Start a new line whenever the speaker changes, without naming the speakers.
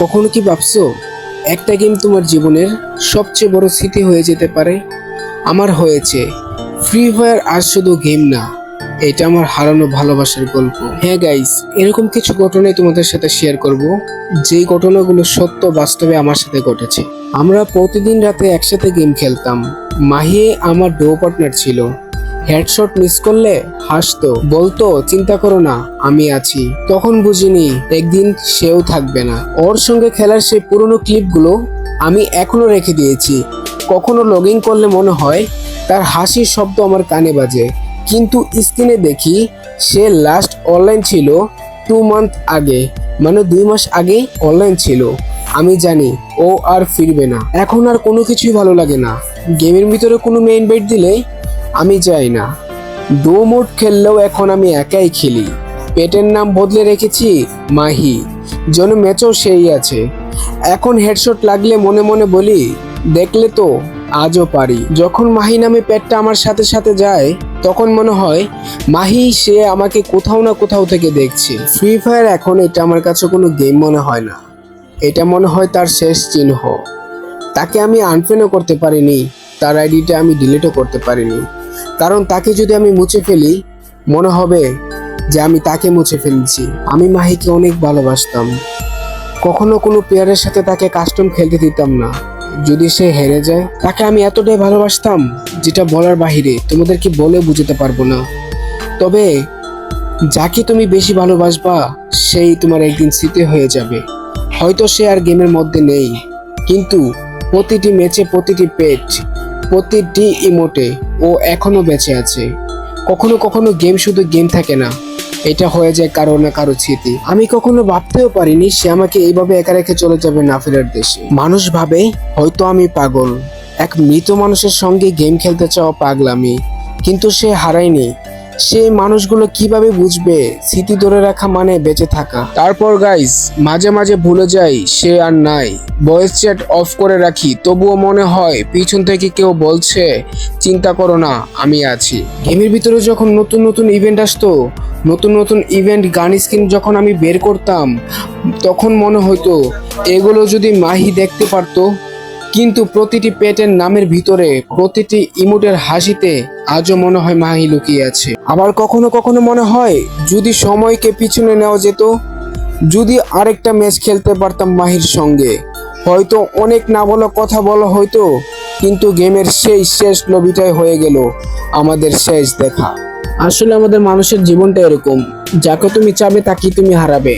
কখনো কি ভাবছ? একটা গেম তোমার জীবনের সবচেয়ে বড় স্মৃতি হয়ে যেতে পারে। আমার হয়েছে ফ্রি ফায়ার আর শুধু গেম না, এটা আমার হারানো ভালোবাসার গল্প। হ্যাঁ গাইস এরকম কিছু ঘটনাই তোমাদের সাথে শেয়ার করব। যেই ঘটনাগুলো সত্য বাস্তবে আমার সাথে ঘটেছে। আমরা প্রতিদিন রাতে একসাথে গেম খেলতাম। মাহিয়ে আমার ডো পার্টনার ছিল। হেডশট মিস করলে হাসতো, বলতো, চিন্তা করো না, আমি আছি। তখন বুঝিনি, একদিন সেও থাকবে না। ওর সঙ্গে খেলার সেই পুরনো ক্লিপগুলো আমি এখনও রেখে দিয়েছি। কখনো লগ ইন করলে মনে হয় তার হাসির শব্দ আমার কানে বাজে। কিন্তু স্ক্রিনে দেখি সে লাস্ট অনলাইন ছিল টু মান্থ আগে মানে দুই মাস আগে অনলাইন ছিল। আমি জানি, ও আর ফিরবে না। এখন আর কোনো কিছুই ভালো লাগে না। গেমের ভিতরে কোনো মেইন বাইট দিলে আমি যাই না। দু মুঠ খেললেও এখন আমি একাই খেলি। পেটের নাম বদলে রেখেছি মাহি। যেন ম্যাচও সেই আছে। এখন হেডশট লাগলে মনে মনে বলি, দেখলে তো, আজও পারি। যখন মাহি নামে পেটটা আমার সাথে সাথে যায়, তখন মনে হয়, মাহি, সে আমাকে কোথাও না কোথাও থেকে দেখছে। ফ্রি ফায়ার এখন এটা আমার কাছে কোনো গেম মনে হয় না। এটা মনে হয় তার শেষ চিহ্ন। তাকে আমি আনফ্রেন্ডও করতে পারিনি, তার আইডিটা আমি ডিলিটও করতে পারিনি। কারণ তাকে যদি আমি মুছে ফেলি, মনে হবে যে আমি তাকে মুছে ফেলছি। আমি মাহিকে অনেক ভালোবাসতাম। কখনো কোনো প্লেয়ারের সাথে তাকে কাস্টম খেলতে দিতাম না। যদি সে হেরে যায়, তাকে আমি এতটাই ভালোবাসতাম, যেটা বলার বাহিরে তোমাদেরকে বলে বুঝতে পারব না। তবে, যাকে তুমি বেশি ভালোবাসবা, সেই তোমার একদিন স্মৃতি হয়ে যাবে। হয়তো সে আর গেমের মধ্যে নেই, কিন্তু প্রতিটি ম্যাচে প্রতিটি পেট প্রতিটি ইমোটে ও এখনও বেঁচে আছে। কখনো কখনো গেম শুধু গেম থাকে না। এটা হয়ে যায় কারও না কারও স্মৃতি। আমি কখনো ভাবতেও পারিনি সে আমাকে এইভাবে একা রেখে চলে যাবে না ফেরার দেশে। মানুষ ভাবে, হয়তো আমি পাগল। এক মৃত মানুষের সঙ্গে গেম খেলতে চাওয়া পাগলামি। কিন্তু সে হারায়নি। সেই মানুষগুলো কীভাবে বুঝবে? স্মৃতি ধরে রাখা মানে বেঁচে থাকা। তারপর গাইস মাঝে মাঝে ভুলে যাই, সে আর নাই। ভয়েস চ্যাট অফ করে রাখি, তবুও মনে হয় পিছন থেকে কেউ বলছে, চিন্তা করো না, আমি আছি। গেমের ভিতরে যখন নতুন নতুন ইভেন্ট আসতো, নতুন নতুন ইভেন্ট গান স্কিন যখন আমি বের করতাম, তখন মনে হতো এগুলো যদি মাহি দেখতে পারতো কিন্তু প্রতিটি পেটের নামের ভিতরে প্রতিটি ইমোটের হাসিতে আজও মনে হয় মাহি লুকিয়ে আছে। আবার কখনো কখনো মনে হয়, যদি সময়কে পিছনে নেওয়া যেত, যদি আরেকটা ম্যাচ খেলতে পারতাম মাহির সঙ্গে। হয়তো অনেক না বলা কথা বলা হয়তো কিন্তু গেমের সেই শেষ লবিটাই হয়ে গেল আমাদের শেষ দেখা। আসলে আমাদের মানুষের জীবনটা এরকম, যাকে তুমি চাবে তাকে তুমি হারাবে।